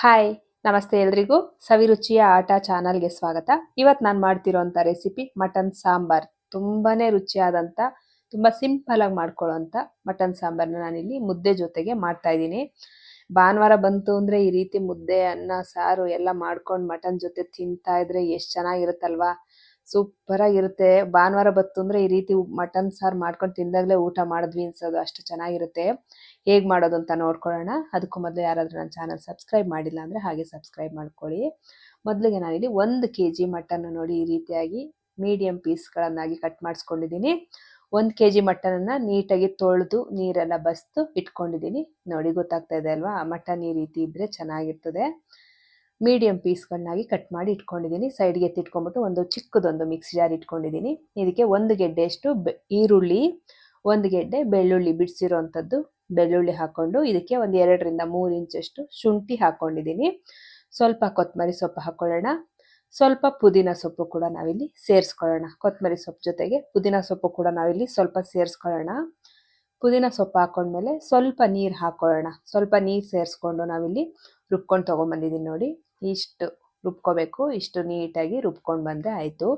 Hi, ನಮಸ್ತೆ ಎಲ್ರಿಗೂ. ಸವಿರುಚಿಯ ಆಟ ಚಾನಲ್ಗೆ ಸ್ವಾಗತ. ಇವತ್ತು ನಾನು ಮಾಡ್ತಿರೋಂಥ ರೆಸಿಪಿ ಮಟನ್ ಸಾಂಬಾರ್. ತುಂಬಾನೇ ರುಚಿಯಾದಂಥ, ತುಂಬ ಸಿಂಪಲ್ ಆಗಿ ಮಾಡ್ಕೊಳ್ಳೋಂಥ ಮಟನ್ ಸಾಂಬಾರ್ನ ನಾನಿಲ್ಲಿ ಮುದ್ದೆ ಜೊತೆಗೆ ಮಾಡ್ತಾ ಇದ್ದೀನಿ. ಭಾನುವಾರ ಬಂತು ಅಂದರೆ ಈ ರೀತಿ ಮುದ್ದೆ, ಅನ್ನ, ಸಾರು ಎಲ್ಲ ಮಾಡ್ಕೊಂಡು ಮಟನ್ ಜೊತೆ ತಿಂತಾ ಇದ್ರೆ ಎಷ್ಟು ಚೆನ್ನಾಗಿರುತ್ತಲ್ವಾ? ಸೂಪರ್ ಆಗಿರುತ್ತೆ. ಭಾನುವಾರ ಬತ್ತು ಅಂದ್ರೆ ಈ ರೀತಿ ಮಟನ್ ಸಾರು ಮಾಡ್ಕೊಂಡು ತಿಂದಾಗಲೇ ಊಟ ಮಾಡಿದ್ವಿ ಅನ್ಸೋದು ಅಷ್ಟು ಚೆನ್ನಾಗಿರುತ್ತೆ. ಹೇಗೆ ಮಾಡೋದು ಅಂತ ನೋಡ್ಕೊಳ್ಳೋಣ. ಅದಕ್ಕೂ ಮೊದಲು ಯಾರಾದರೂ ನನ್ನ ಚಾನಲ್ ಸಬ್ಸ್ಕ್ರೈಬ್ ಮಾಡಿಲ್ಲ ಅಂದರೆ ಹಾಗೆ ಸಬ್ಸ್ಕ್ರೈಬ್ ಮಾಡ್ಕೊಳ್ಳಿ. ಮೊದಲಿಗೆ ನಾನಿಲ್ಲಿ ಒಂದು ಕೆ ಜಿ ಮಟನ್ ನೋಡಿ ಈ ರೀತಿಯಾಗಿ ಮೀಡಿಯಮ್ ಪೀಸ್ಗಳನ್ನಾಗಿ ಕಟ್ ಮಾಡಿಸ್ಕೊಂಡಿದ್ದೀನಿ. ಒಂದು ಕೆ ಜಿ ಮಟನನ್ನು ನೀಟಾಗಿ ತೊಳೆದು ನೀರೆಲ್ಲ ಬಸ್ತು ಇಟ್ಕೊಂಡಿದ್ದೀನಿ. ನೋಡಿ ಗೊತ್ತಾಗ್ತಾ ಇದೆ ಅಲ್ವಾ? ಮಟನ್ ಈ ರೀತಿ ಇದ್ದರೆ ಚೆನ್ನಾಗಿರ್ತದೆ. ಮೀಡಿಯಮ್ ಪೀಸ್ಗಳನ್ನಾಗಿ ಕಟ್ ಮಾಡಿ ಇಟ್ಕೊಂಡಿದ್ದೀನಿ. ಸೈಡ್ಗೆ ಎತ್ತಿಟ್ಕೊಂಡ್ಬಿಟ್ಟು ಒಂದು ಚಿಕ್ಕದೊಂದು ಮಿಕ್ಸಿ ಜಾರ್ ಇಟ್ಕೊಂಡಿದ್ದೀನಿ. ಇದಕ್ಕೆ ಒಂದು ಗೆಡ್ಡೆಯಷ್ಟು ಈರುಳ್ಳಿ, ಒಂದು ಗೆಡ್ಡೆ ಬೆಳ್ಳುಳ್ಳಿ ಬಿಡಿಸಿರೋವಂಥದ್ದು ಬೆಳ್ಳುಳ್ಳಿ ಹಾಕ್ಕೊಂಡು ಇದಕ್ಕೆ ಒಂದು ಎರಡರಿಂದ ಮೂರು ಇಂಚಷ್ಟು ಶುಂಠಿ ಹಾಕ್ಕೊಂಡಿದ್ದೀನಿ. ಸ್ವಲ್ಪ ಕೊತ್ತಂಬರಿ ಸೊಪ್ಪು ಹಾಕ್ಕೊಳ್ಳೋಣ ಸ್ವಲ್ಪ ಪುದೀನ ಸೊಪ್ಪು ಕೂಡ ನಾವಿಲ್ಲಿ ಸೇರಿಸ್ಕೊಳ್ಳೋಣ. ಕೊತ್ತಂಬರಿ ಸೊಪ್ಪು ಜೊತೆಗೆ ಪುದೀನ ಸೊಪ್ಪು ಕೂಡ ನಾವಿಲ್ಲಿ ಸ್ವಲ್ಪ ಸೇರಿಸ್ಕೊಳ್ಳೋಣ. ಪುದೀನ ಸೊಪ್ಪು ಹಾಕೊಂಡ್ಮೇಲೆ ಸ್ವಲ್ಪ ನೀರು ಹಾಕ್ಕೊಳ್ಳೋಣ ಸ್ವಲ್ಪ ನೀರು ಸೇರಿಸ್ಕೊಂಡು ನಾವಿಲ್ಲಿ ರುಬ್ಕೊಂಡು ತೊಗೊಂಬಂದಿದ್ದೀನಿ ನೋಡಿ. ಇಷ್ಟು ರುಬ್ಕೋಬೇಕು, ಇಷ್ಟು ನೀಟಾಗಿ ರುಬ್ಕೊಂಡು ಬಂದರೆ ಆಯಿತು.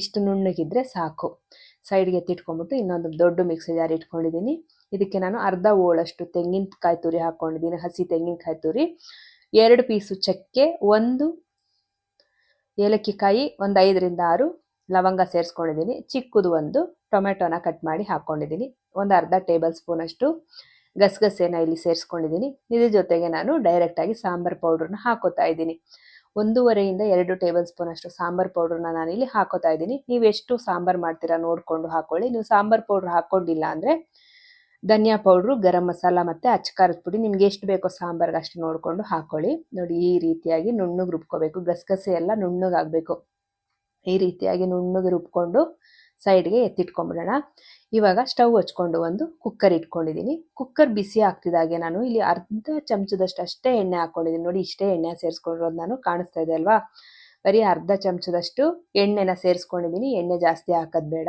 ಇಷ್ಟು ನುಣ್ಣಗಿದ್ರೆ ಸಾಕು. ಸೈಡ್ಗೆ ಎತ್ತಿಟ್ಕೊಂಡ್ಬಿಟ್ಟು ಇನ್ನೊಂದು ದೊಡ್ಡ ಮಿಕ್ಸಿ ಜಾರ್ ಇಟ್ಕೊಂಡಿದ್ದೀನಿ. ಇದಕ್ಕೆ ನಾನು ಅರ್ಧ ಓಳಷ್ಟು ತೆಂಗಿನಕಾಯಿ ತುರಿ ಹಾಕ್ಕೊಂಡಿದ್ದೀನಿ ಹಸಿ ತೆಂಗಿನಕಾಯಿ ತುರಿ. ಎರಡು ಪೀಸು ಚಕ್ಕೆ, ಒಂದು ಏಲಕ್ಕಿ ಕಾಯಿ ಒಂದು ಐದರಿಂದ ಆರು ಲವಂಗ ಸೇರಿಸ್ಕೊಂಡಿದ್ದೀನಿ. ಚಿಕ್ಕದು ಒಂದು ಟೊಮೆಟೊನ ಕಟ್ ಮಾಡಿ ಹಾಕ್ಕೊಂಡಿದ್ದೀನಿ ಒಂದು ಅರ್ಧ ಟೇಬಲ್ ಸ್ಪೂನಷ್ಟು ಗಸಗಸೆನ ಇಲ್ಲಿ ಸೇರಿಸ್ಕೊಂಡಿದ್ದೀನಿ. ಇದ್ರ ಜೊತೆಗೆ ನಾನು ಡೈರೆಕ್ಟಾಗಿ ಸಾಂಬಾರ್ ಪೌಡ್ರನ್ನ ಹಾಕೋತಾ ಇದ್ದೀನಿ. ಒಂದೂವರೆಯಿಂದ ಎರಡು ಟೇಬಲ್ ಸ್ಪೂನ್ ಅಷ್ಟು ಸಾಂಬಾರ್ ಪೌಡ್ರನ್ನ ಇಲ್ಲಿ ಹಾಕೋತಾ ಇದ್ದೀನಿ. ನೀವು ಎಷ್ಟು ಸಾಂಬಾರ್ ಮಾಡ್ತೀರಾ ನೋಡಿಕೊಂಡು ಹಾಕೊಳ್ಳಿ. ನೀವು ಸಾಂಬಾರ್ ಪೌಡ್ರ್ ಹಾಕ್ಕೊಂಡಿಲ್ಲ ಅಂದರೆ ಧನಿಯಾ ಪೌಡ್ರು ಗರಂ ಮಸಾಲ ಮತ್ತು ಅಚ್ಚಕಾರದ ಪುಡಿ ನಿಮ್ಗೆ ಎಷ್ಟು ಬೇಕೋ ಸಾಂಬಾರ್ಗೆ ಅಷ್ಟು ನೋಡಿಕೊಂಡು ಹಾಕೊಳ್ಳಿ. ನೋಡಿ ಈ ರೀತಿಯಾಗಿ ನುಣ್ಣಗೆ ರುಬ್ಕೋಬೇಕು. ಗಸಗಸೆ ಎಲ್ಲ ನುಣ್ಣಗಾಗಬೇಕು. ಈ ರೀತಿಯಾಗಿ ನುಣ್ಣಗೆ ರುಬ್ಕೊಂಡು ಸೈಡ್ಗೆ ಎತ್ತಿಟ್ಕೊಂಡ್ಬಿಡೋಣ. ಇವಾಗ ಸ್ಟವ್ ಹಚ್ಕೊಂಡು ಒಂದು ಕುಕ್ಕರ್ ಇಟ್ಕೊಂಡಿದ್ದೀನಿ ಕುಕ್ಕರ್ ಬಿಸಿ ಆಗ್ತಿದ್ದಾಗೆ ನಾನು ಇಲ್ಲಿ ಅರ್ಧ ಚಮಚದಷ್ಟು ಅಷ್ಟೇ ಎಣ್ಣೆ ಹಾಕ್ಕೊಂಡಿದ್ದೀನಿ ನೋಡಿ ಇಷ್ಟೇ ಎಣ್ಣೆ ಸೇರಿಸ್ಕೊಂಡಿರೋದು ನಾನು ಕಾಣಿಸ್ತಾ ಇದೆ ಅಲ್ವಾ? ಬರೀ ಅರ್ಧ ಚಮಚದಷ್ಟು ಎಣ್ಣೆನ ಸೇರಿಸ್ಕೊಂಡಿದ್ದೀನಿ ಎಣ್ಣೆ ಜಾಸ್ತಿ ಹಾಕೋದು ಬೇಡ.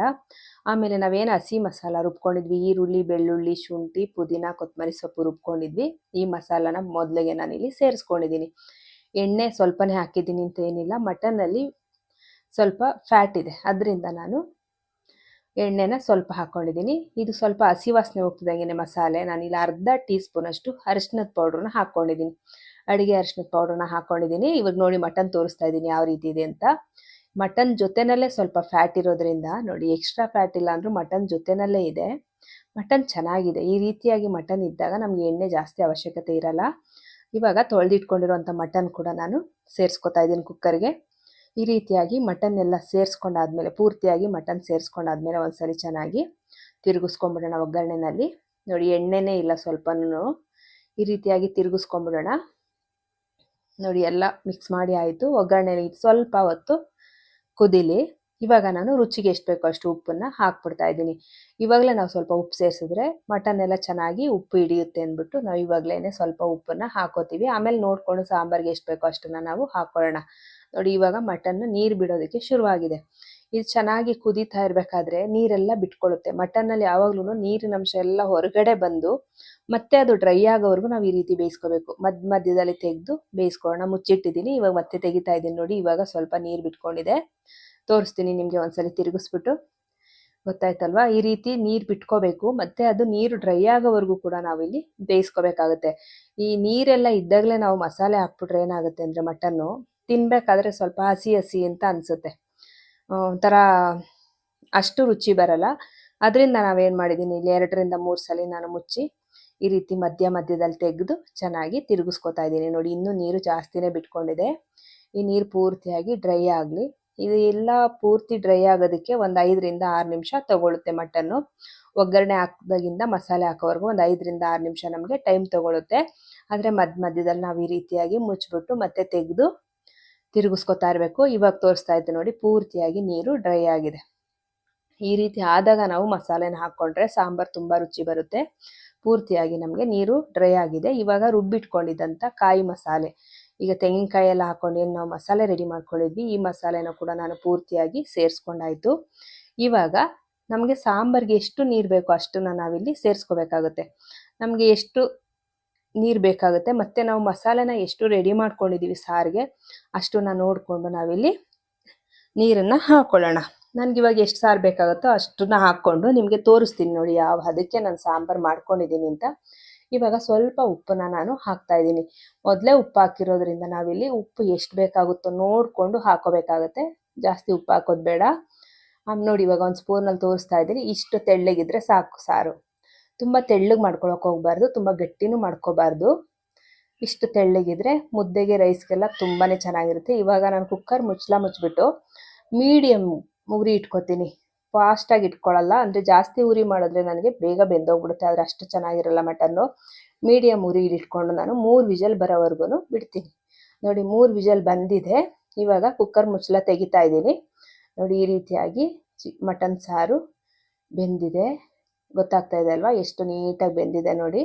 ಆಮೇಲೆ ನಾವೇನು ಹಸಿ ಮಸಾಲ ರುಬ್ಕೊಂಡಿದ್ವಿ. ಈರುಳ್ಳಿ, ಬೆಳ್ಳುಳ್ಳಿ, ಶುಂಠಿ, ಪುದೀನ ಕೊತ್ತಂಬರಿ ಸೊಪ್ಪು ರುಬ್ಕೊಂಡಿದ್ವಿ. ಈ ಮಸಾಲನ ಮೊದಲಿಗೆ ನಾನಿಲ್ಲಿ ಸೇರಿಸ್ಕೊಂಡಿದ್ದೀನಿ ಎಣ್ಣೆ ಸ್ವಲ್ಪನೇ ಹಾಕಿದ್ದೀನಿ ಅಂತ ಏನಿಲ್ಲ. ಮಟನ್ನಲ್ಲಿ ಸ್ವಲ್ಪ ಫ್ಯಾಟ್ ಇದೆ. ಅದರಿಂದ ನಾನು ಎಣ್ಣೆನ ಸ್ವಲ್ಪ ಹಾಕ್ಕೊಂಡಿದ್ದೀನಿ ಇದು ಸ್ವಲ್ಪ ಹಸಿ ವಾಸನೆ ಹೋಗ್ತಿದ್ದಂಗೆ ಮಸಾಲೆ. ನಾನು ಇಲ್ಲಿ ಅರ್ಧ ಟೀ ಸ್ಪೂನಷ್ಟು ಅರಿಶಿನದ ಪೌಡ್ರನ್ನ ಹಾಕ್ಕೊಂಡಿದ್ದೀನಿ ಅಡುಗೆ ಅರಿಶಿನದ ಪೌಡ್ರನ್ನ ಹಾಕ್ಕೊಂಡಿದ್ದೀನಿ ಇವಾಗ ನೋಡಿ ಮಟನ್ ತೋರಿಸ್ತಾ ಇದ್ದೀನಿ ಯಾವ ರೀತಿ ಇದೆ ಅಂತ. ಮಟನ್ ಜೊತೆನಲ್ಲೇ ಸ್ವಲ್ಪ ಫ್ಯಾಟ್ ಇರೋದ್ರಿಂದ, ನೋಡಿ ಎಕ್ಸ್ಟ್ರಾ ಫ್ಯಾಟ್ ಇಲ್ಲ ಅಂದರೂ ಮಟನ್ ಜೊತೆನಲ್ಲೇ ಇದೆ. ಮಟನ್ ಚೆನ್ನಾಗಿದೆ. ಈ ರೀತಿಯಾಗಿ ಮಟನ್ ಇದ್ದಾಗ ನಮಗೆ ಎಣ್ಣೆ ಜಾಸ್ತಿ ಅವಶ್ಯಕತೆ ಇರಲ್ಲ. ಇವಾಗ ತೊಳೆದಿಟ್ಕೊಂಡಿರುವಂಥ ಮಟನ್ ಕೂಡ ನಾನು ಸೇರಿಸ್ಕೊತಾ ಇದ್ದೀನಿ ಕುಕ್ಕರ್ಗೆ. ಈ ರೀತಿಯಾಗಿ ಮಟನ್ ಎಲ್ಲ ಸೇರಿಸ್ಕೊಂಡಾದ್ಮೇಲೆ, ಪೂರ್ತಿಯಾಗಿ ಮಟನ್ ಸೇರಿಸ್ಕೊಂಡಾದ್ಮೇಲೆ ಒಂದ್ಸರಿ ಚೆನ್ನಾಗಿ ತಿರುಗಿಸ್ಕೊಂಬಿಡೋಣ ಒಗ್ಗರಣೆನಲ್ಲಿ. ನೋಡಿ, ಎಣ್ಣೆನೇ ಇಲ್ಲ ಸ್ವಲ್ಪನೂ. ಈ ರೀತಿಯಾಗಿ ತಿರುಗಿಸ್ಕೊಂಬಿಡೋಣ. ನೋಡಿ, ಎಲ್ಲ ಮಿಕ್ಸ್ ಮಾಡಿ ಆಯಿತು. ಒಗ್ಗರಣೆ ಸ್ವಲ್ಪ ಹೊತ್ತು ಕುದಿಲಿ. ಇವಾಗ ನಾನು ರುಚಿಗೆ ಎಷ್ಟು ಬೇಕೋ ಅಷ್ಟು ಉಪ್ಪನ್ನ ಹಾಕ್ಬಿಡ್ತಾ ಇದ್ದೀನಿ. ಇವಾಗಲೇ ನಾವು ಸ್ವಲ್ಪ ಉಪ್ಪು ಸೇರಿಸಿದ್ರೆ ಮಟನ್ ಎಲ್ಲ ಚೆನ್ನಾಗಿ ಉಪ್ಪು ಹಿಡಿಯುತ್ತೆ ಅಂದ್ಬಿಟ್ಟು ನಾವು ಇವಾಗಲೇ ಸ್ವಲ್ಪ ಉಪ್ಪನ್ನ ಹಾಕೋತೀವಿ. ಆಮೇಲೆ ನೋಡಿಕೊಂಡು ಸಾಂಬಾರ್ಗೆ ಎಷ್ಟು ಬೇಕೋ ಅಷ್ಟನ್ನು ನಾವು ಹಾಕ್ಕೊಳ್ಳೋಣ ನೋಡಿ ಇವಾಗ ಮಟನ್ ನೀರು ಬಿಡೋದಕ್ಕೆ ಶುರುವಾಗಿದೆ. ಇದು ಚೆನ್ನಾಗಿ ಕುದೀತಾ ಇರಬೇಕಾದ್ರೆ ನೀರೆಲ್ಲ ಬಿಟ್ಕೊಳ್ಳುತ್ತೆ ಮಟನ್ನಲ್ಲಿ ಯಾವಾಗ್ಲೂ ನೀರಿನ ಅಂಶ ಎಲ್ಲ ಹೊರಗಡೆ ಬಂದು ಮತ್ತೆ ಅದು ಡ್ರೈ ಆಗೋವರೆಗೂ ನಾವು ಈ ರೀತಿ ಬೇಯಿಸ್ಕೋಬೇಕು. ಮಧ್ಯ ಮಧ್ಯದಲ್ಲಿ ತೆಗೆದು ಬೇಯಿಸ್ಕೊಳ್ಳೋಣ. ಮುಚ್ಚಿಟ್ಟಿದ್ದೀನಿ. ಇವಾಗ ಮತ್ತೆ ತೆಗಿತಾ ಇದ್ದೀನಿ ನೋಡಿ ಇವಾಗ ಸ್ವಲ್ಪ ನೀರು ಬಿಟ್ಕೊಂಡಿದೆ. ತೋರಿಸ್ತೀನಿ ನಿಮಗೆ ಒಂದ್ಸಲಿ ತಿರುಗಿಸ್ಬಿಟ್ಟು. ಗೊತ್ತಾಯ್ತಲ್ವಾ? ಈ ರೀತಿ ನೀರು ಬಿಟ್ಕೋಬೇಕು, ಮತ್ತೆ ಅದು ನೀರು ಡ್ರೈ ಆಗೋವರೆಗೂ ಕೂಡ ನಾವಿಲ್ಲಿ ಬೇಯಿಸ್ಕೋಬೇಕಾಗುತ್ತೆ. ಈ ನೀರೆಲ್ಲ ಇದ್ದಾಗಲೇ ನಾವು ಮಸಾಲೆ ಹಾಕ್ಬಿಟ್ರೆ ಏನಾಗುತ್ತೆ ಅಂದರೆ ಮಟನ್ನು ತಿನ್ಬೇಕಾದ್ರೆ ಸ್ವಲ್ಪ ಹಸಿ ಹಸಿ ಅಂತ ಅನಿಸುತ್ತೆ. ಒಂಥರ ಅಷ್ಟು ರುಚಿ ಬರಲ್ಲ. ಅದರಿಂದ ನಾವೇನು ಮಾಡಿದ್ದೀನಿ ಇಲ್ಲಿ ಎರಡರಿಂದ ಮೂರು ಸಲ ನಾನು ಮುಚ್ಚಿ ಈ ರೀತಿ ಮಧ್ಯ ಮಧ್ಯದಲ್ಲಿ ತೆಗೆದು ಚೆನ್ನಾಗಿ ತಿರುಗಿಸ್ಕೊತಾ ಇದ್ದೀನಿ. ನೋಡಿ, ಇನ್ನೂ ನೀರು ಜಾಸ್ತಿನೇ ಬಿಟ್ಕೊಂಡಿದೆ. ಈ ನೀರು ಪೂರ್ತಿಯಾಗಿ ಡ್ರೈ ಆಗಲಿ. ಇದು ಎಲ್ಲ ಪೂರ್ತಿ ಡ್ರೈ ಆಗೋದಕ್ಕೆ ಒಂದು ಐದರಿಂದ ಆರು ನಿಮಿಷ ತಗೊಳುತ್ತೆ ಮಟನ್ನು ಒಗ್ಗರಣೆ ಹಾಕಿದಾಗಿಂದ ಮಸಾಲೆ ಹಾಕೋವರೆಗೂ ಒಂದು ಐದರಿಂದ ಆರು ನಿಮಿಷ ನಮಗೆ ಟೈಮ್ ತಗೊಳುತ್ತೆ ಆದರೆ ಮಧ್ಯ ಮಧ್ಯದಲ್ಲಿ ನಾವು ಈ ರೀತಿಯಾಗಿ ಮುಚ್ಚಿಬಿಟ್ಟು ಮತ್ತೆ ತೆಗೆದು ತಿರುಗಿಸ್ಕೊತಾ ಇರಬೇಕು. ಇವಾಗ ತೋರಿಸ್ತಾ ಇದ್ದೆ ನೋಡಿ, ಪೂರ್ತಿಯಾಗಿ ನೀರು ಡ್ರೈ ಆಗಿದೆ. ಈ ರೀತಿ ಆದಾಗ ನಾವು ಮಸಾಲೆನ ಹಾಕ್ಕೊಂಡ್ರೆ ಸಾಂಬಾರು ತುಂಬ ರುಚಿ ಬರುತ್ತೆ. ಪೂರ್ತಿಯಾಗಿ ನಮಗೆ ನೀರು ಡ್ರೈ ಆಗಿದೆ. ಇವಾಗ ರುಬ್ಬಿಟ್ಕೊಂಡಿದ್ದಂಥ ಕಾಯಿ ಮಸಾಲೆ. ಈಗ ತೆಂಗಿನಕಾಯಿ ಎಲ್ಲ ಹಾಕೊಂಡು ಏನು ನಾವು ಮಸಾಲೆ ರೆಡಿ ಮಾಡ್ಕೊಂಡಿದ್ವಿ ಈ ಮಸಾಲೆನ ಕೂಡ ನಾನು ಪೂರ್ತಿಯಾಗಿ ಸೇರಿಸ್ಕೊಂಡಾಯಿತು. ಇವಾಗ ನಮಗೆ ಸಾಂಬಾರ್ಗೆ ಎಷ್ಟು ನೀರು ಬೇಕೋ ಅಷ್ಟನ್ನು ನಾವಿಲ್ಲಿ ಸೇರಿಸ್ಕೋಬೇಕಾಗುತ್ತೆ. ನಮಗೆ ಎಷ್ಟು ನೀರು ಬೇಕಾಗುತ್ತೆ ಮತ್ತು ನಾವು ಮಸಾಲೆನ ಎಷ್ಟು ರೆಡಿ ಮಾಡ್ಕೊಂಡಿದ್ದೀವಿ ಸಾರಿಗೆ, ಅಷ್ಟನ್ನು ನೋಡಿಕೊಂಡು ನಾವಿಲ್ಲಿ ನೀರನ್ನು ಹಾಕ್ಕೊಳ್ಳೋಣ ನನಗೆ ಇವಾಗ ಎಷ್ಟು ಸಾರು ಬೇಕಾಗುತ್ತೋ ಅಷ್ಟನ್ನು ಹಾಕ್ಕೊಂಡು ನಿಮಗೆ ತೋರಿಸ್ತೀನಿ ನೋಡಿ ಯಾವ, ಅದಕ್ಕೆ ನಾನು ಸಾಂಬಾರು ಮಾಡ್ಕೊಂಡಿದ್ದೀನಿ ಅಂತ. ಇವಾಗ ಸ್ವಲ್ಪ ಉಪ್ಪನ್ನ ನಾನು ಹಾಕ್ತಾ ಇದ್ದೀನಿ. ಮೊದಲೇ ಉಪ್ಪು ಹಾಕಿರೋದ್ರಿಂದ ನಾವಿಲ್ಲಿ ಉಪ್ಪು ಎಷ್ಟು ಬೇಕಾಗುತ್ತೋ ನೋಡಿಕೊಂಡು ಹಾಕೋಬೇಕಾಗತ್ತೆ. ಜಾಸ್ತಿ ಉಪ್ಪು ಹಾಕೋದು ಬೇಡ. ನೋಡಿ, ಇವಾಗ ಒಂದು ಸ್ಪೂನಲ್ಲಿ ತೋರಿಸ್ತಾ ಇದ್ದೀನಿ. ಇಷ್ಟು ತೆಳ್ಳಗಿದ್ರೆ ಸಾಕು ಸಾರು. ತುಂಬ ತೆಳ್ಳಗೆ ಮಾಡ್ಕೊಳಕ್ಕೆ ಹೋಗ್ಬಾರ್ದು, ತುಂಬ ಗಟ್ಟಿನೂ ಮಾಡ್ಕೋಬಾರ್ದು. ಇಷ್ಟು ತೆಳ್ಳಗಿದ್ರೆ ಮುದ್ದೆಗೆ ರೈಸ್ಗೆಲ್ಲ ತುಂಬಾ ಚೆನ್ನಾಗಿರುತ್ತೆ. ಇವಾಗ ನಾನು ಕುಕ್ಕರ್ ಮುಚ್ಚಲ ಮುಚ್ಚಿಬಿಟ್ಟು ಮೀಡಿಯಮ್ ಮುಗ್ರಿ ಇಟ್ಕೊತೀನಿ. ಫಾಸ್ಟಾಗಿ ಇಟ್ಕೊಳ್ಳಲ್ಲ, ಅಂದರೆ ಜಾಸ್ತಿ ಉರಿ ಮಾಡಿದ್ರೆ ನನಗೆ ಬೇಗ ಬೆಂದೋಗ್ಬಿಡುತ್ತೆ, ಆದರೆ ಅಷ್ಟು ಚೆನ್ನಾಗಿರಲ್ಲ ಮಟನ್ನು. ಮೀಡಿಯಮ್ ಉರಿ ಇಟ್ಕೊಂಡು ನಾನು ಮೂರು ವಿಜಲ್ ಬರೋವರೆಗೂ ಬಿಡ್ತೀನಿ. ನೋಡಿ, ಮೂರು ವಿಜಲ್ ಬಂದಿದೆ. ಇವಾಗ ಕುಕ್ಕರ್ ಮುಚ್ಚಲ ತೆಗಿತಾ ಇದ್ದೀನಿ. ನೋಡಿ, ಈ ರೀತಿಯಾಗಿ ಮಟನ್ ಸಾರು ಬೆಂದಿದೆ. ಗೊತ್ತಾಗ್ತಾ ಇದೆ ಅಲ್ವಾ? ಎಷ್ಟು ನೀಟಾಗಿ ಬೆಂದಿದೆ ನೋಡಿ.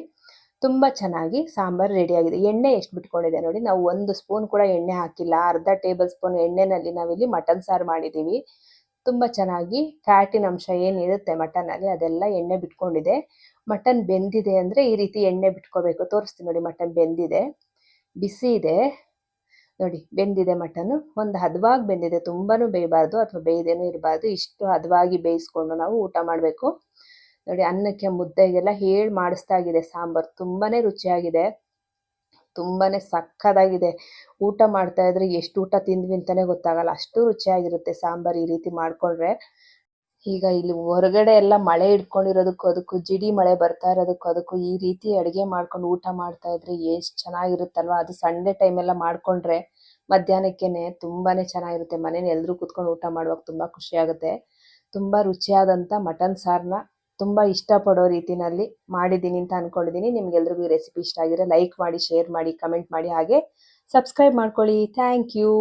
ತುಂಬ ಚೆನ್ನಾಗಿ ಸಾಂಬಾರು ರೆಡಿಯಾಗಿದೆ. ಎಣ್ಣೆ ಎಷ್ಟು ಬಿಟ್ಕೊಂಡಿದೆ ನೋಡಿ. ನಾವು ಒಂದು ಸ್ಪೂನ್ ಕೂಡ ಎಣ್ಣೆ ಹಾಕಿಲ್ಲ. ಅರ್ಧ ಟೇಬಲ್ ಸ್ಪೂನ್ ಎಣ್ಣೆನಲ್ಲಿ ನಾವಿಲ್ಲಿ ಮಟನ್ ಸಾರು ಮಾಡಿದ್ದೀವಿ. ತುಂಬ ಚೆನ್ನಾಗಿ ಫ್ಯಾಟಿನ ಅಂಶ ಏನಿರುತ್ತೆ ಮಟನಲ್ಲಿ ಅದೆಲ್ಲ ಎಣ್ಣೆ ಬಿಟ್ಕೊಂಡಿದೆ. ಮಟನ್ ಬೆಂದಿದೆ ಅಂದರೆ ಈ ರೀತಿ ಎಣ್ಣೆ ಬಿಟ್ಕೋಬೇಕು. ತೋರಿಸ್ತೀನಿ ನೋಡಿ ಮಟನ್ ಬೆಂದಿದೆ. ಬಿಸಿ ಇದೆ. ನೋಡಿ, ಬೆಂದಿದೆ ಮಟನ್. ಒಂದು ಹದವಾಗಿ ಬೆಂದಿದೆ. ತುಂಬಾ ಬೇಯಬಾರ್ದು ಅಥವಾ ಬೇಯದೇನೂ ಇರಬಾರ್ದು. ಇಷ್ಟು ಹದವಾಗಿ ಬೇಯಿಸ್ಕೊಂಡು ನಾವು ಊಟ ಮಾಡಬೇಕು. ನೋಡಿ, ಅನ್ನಕ್ಕೆ ಮುದ್ದೆಗೆಲ್ಲ ಹೇಳಿ ಮಾಡಿಸ್ತಾ ಇದೆ ಸಾಂಬಾರು. ತುಂಬಾ ರುಚಿಯಾಗಿದೆ. ತುಂಬಾ ಸಕ್ಕದಾಗಿದೆ. ಊಟ ಮಾಡ್ತಾ ಇದ್ರೆ ಎಷ್ಟು ಊಟ ತಿಂದ್ವಿ ಅಂತಲೇ ಗೊತ್ತಾಗಲ್ಲ. ಅಷ್ಟು ರುಚಿಯಾಗಿರುತ್ತೆ ಸಾಂಬಾರು ಈ ರೀತಿ ಮಾಡಿಕೊಂಡ್ರೆ. ಈಗ ಇಲ್ಲಿ ಹೊರಗಡೆ ಎಲ್ಲ ಮಳೆ ಹಿಡ್ಕೊಂಡಿರೋದಕ್ಕೂ ಅದಕ್ಕೂ ಜಿಡಿ ಮಳೆ ಬರ್ತಾ ಇರೋದಕ್ಕೂ ಅದಕ್ಕೂ ಈ ರೀತಿ ಅಡುಗೆ ಮಾಡ್ಕೊಂಡು ಊಟ ಮಾಡ್ತಾ ಇದ್ರೆ ಎಷ್ಟು ಚೆನ್ನಾಗಿರುತ್ತಲ್ವ? ಅದು ಸಂಡೇ ಟೈಮೆಲ್ಲ ಮಾಡಿಕೊಂಡ್ರೆ ಮಧ್ಯಾಹ್ನಕ್ಕೇನೆ ತುಂಬಾ ಚೆನ್ನಾಗಿರುತ್ತೆ. ಮನೇಲಿ ಎಲ್ಲರೂ ಕೂತ್ಕೊಂಡು ಊಟ ಮಾಡುವಾಗ ತುಂಬ ಖುಷಿಯಾಗುತ್ತೆ. ತುಂಬ ರುಚಿಯಾದಂಥ ಮಟನ್ ಸಾರನ್ನ ತುಂಬ ಇಷ್ಟಪಡೋ ರೀತಿಯಲ್ಲಿ ಮಾಡಿದ್ದೀನಿ ಅಂತ ಅಂದ್ಕೊಂಡಿದ್ದೀನಿ ನಿಮಗೆಲ್ರಿಗೂ ಈ ರೆಸಿಪಿ ಇಷ್ಟ ಆಗಿದ್ರೆ ಲೈಕ್ ಮಾಡಿ ಶೇರ್ ಮಾಡಿ ಕಮೆಂಟ್ ಮಾಡಿ ಹಾಗೆ ಸಬ್ಸ್ಕ್ರೈಬ್ ಮಾಡ್ಕೊಳ್ಳಿ. Thank you